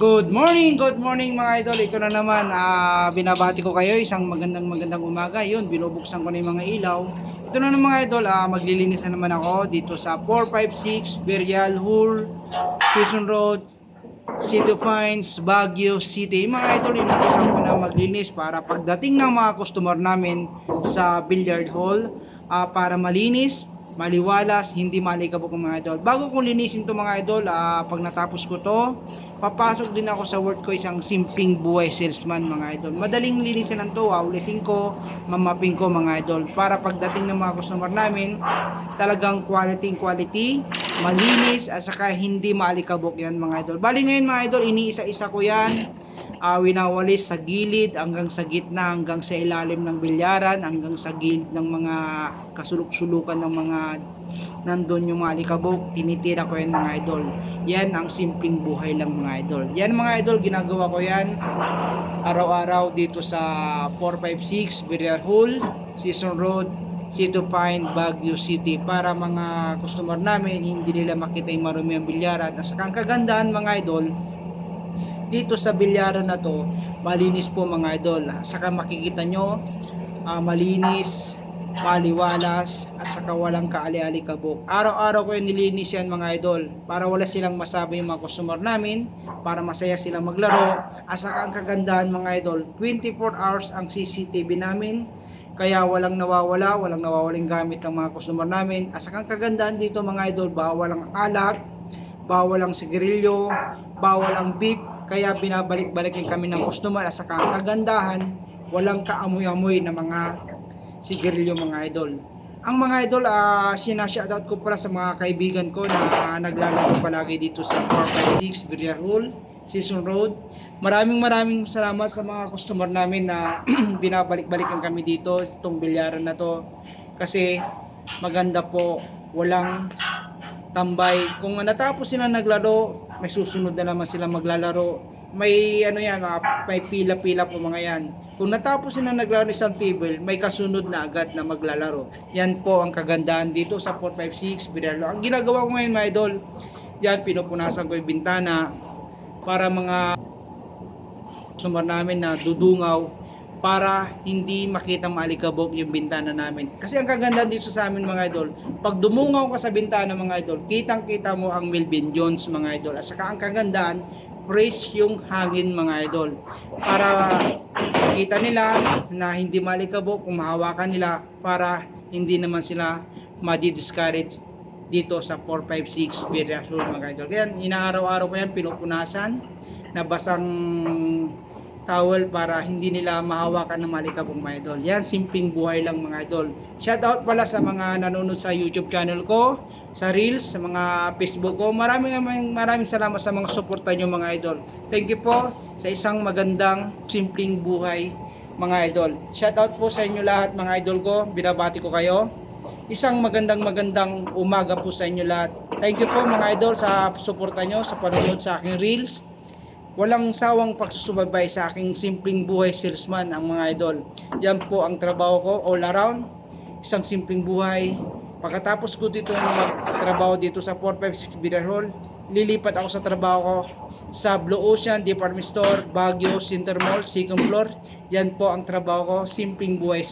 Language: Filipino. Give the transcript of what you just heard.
Good morning, good morning mga idol. Ito na naman, ah, binabati ko kayo isang magandang magandang umaga. Yun, binubuksan ko na yung mga ilaw. Ito na naman mga idol, ah, maglilinis na naman ako dito sa 456 Burial Hall, Season Road, City of Pines, Baguio City. Mga idol, inuusan ko na maglinis para pagdating ng mga customer namin sa billiard hall, ah, para malinis, maliwalas, hindi malikabok mga idol. Bago kong linisin to mga idol, ah, pag natapos ko to, papasok din ako sa work ko isang simpleng buhay salesman mga idol. Madaling linisin lang to, wawalisin ko, mamapin ko mga idol. Para pagdating ng mga customer namin, talagang quality quality, malinis, at saka hindi maalikabok yan mga idol. Bali ngayon mga idol, iniisa-isa ko yan. Ah, winawalis sa gilid hanggang sa gitna hanggang sa ilalim ng bilyaran hanggang sa gilid ng mga kasulok-sulukan ng mga nandun yung mga alikabok tinitira ko yan mga idol. Yan ang simpleng buhay lang mga idol. Yan mga idol ginagawa ko yan araw-araw dito sa 456 Villar Hall Season Road Cito Pine, Baguio City. Para mga customer namin hindi nila makita yung marumi ang bilyaran. At saka ang kagandahan mga idol dito sa bilyaran na to, malinis po mga idol. Saka makikita nyo, ah, malinis, maliwalas, at saka walang kaali-ali kabuk. Araw-araw ko yung nilinis yan mga idol para wala silang masabi yung mga customer namin, para masaya silang maglaro. At saka ang kagandahan mga idol, 24 hours ang CCTV namin. Kaya walang nawawala, walang nawawaling gamit ang mga customer namin. At saka ang kagandahan dito mga idol, bawal ang alak, bawal ang sigarilyo, bawal ang beef, kaya binabalik-balikin kami ng customer at saka ang kagandahan, walang kaamoy-amoy na mga sigarilyo mga idol. Ang mga idol, uh, sinashoutout ko pala sa mga kaibigan ko na naglalaro palagi dito sa 456 Birria Hall, Season Road. Maraming maraming salamat sa mga customer namin na binabalik-balikan kami dito, itong bilyaran na to. Kasi maganda po, walang tambay. Kung natapos sila naglaro, may susunod na naman sila maglalaro. May ano yan, mga, may pila-pila po mga yan. Kung natapos sila naglaro isang table, may kasunod na agad na maglalaro. Yan po ang kagandahan dito sa 456 Biralo. Ang ginagawa ko ngayon mga idol, yan pinupunasan ko yung bintana para mga customer namin na dudungaw para hindi makita maalikabok yung bintana namin. Kasi ang kagandahan dito sa amin mga idol, pag dumungaw ka sa bintana mga idol, kitang-kita mo ang Melvin Jones mga idol. At saka ang kagandahan, fresh yung hangin mga idol. Para makita nila na hindi malikabok kung mahawakan nila para hindi naman sila madi-discourage dito sa 456 Birria Road mga idol. Kaya inaaraw-araw ko yan pinupunasan na basang towel para hindi nila mahawakan ng malikabong mga idol. Yan, simpleng buhay lang mga idol. Shout out pala sa mga nanonood sa YouTube channel ko, sa Reels, sa mga Facebook ko. Maraming maraming, salamat sa mga suporta nyo mga idol. Thank you po sa isang magandang, simpleng buhay mga idol. Shout out po sa inyo lahat mga idol ko. Binabati ko kayo. Isang magandang magandang umaga po sa inyo lahat. Thank you po mga idol sa suporta nyo, sa panonood sa aking Reels. Walang sawang pagsusubaybay sa aking simpleng buhay salesman ang mga idol. Yan po ang trabaho ko all around. Isang simpleng buhay. Pagkatapos ko dito magtrabaho dito sa 456 Bidar Hall, lilipat ako sa trabaho ko sa Blue Ocean Department Store, Baguio Center Mall, second floor. Yan po ang trabaho ko, simpleng buhay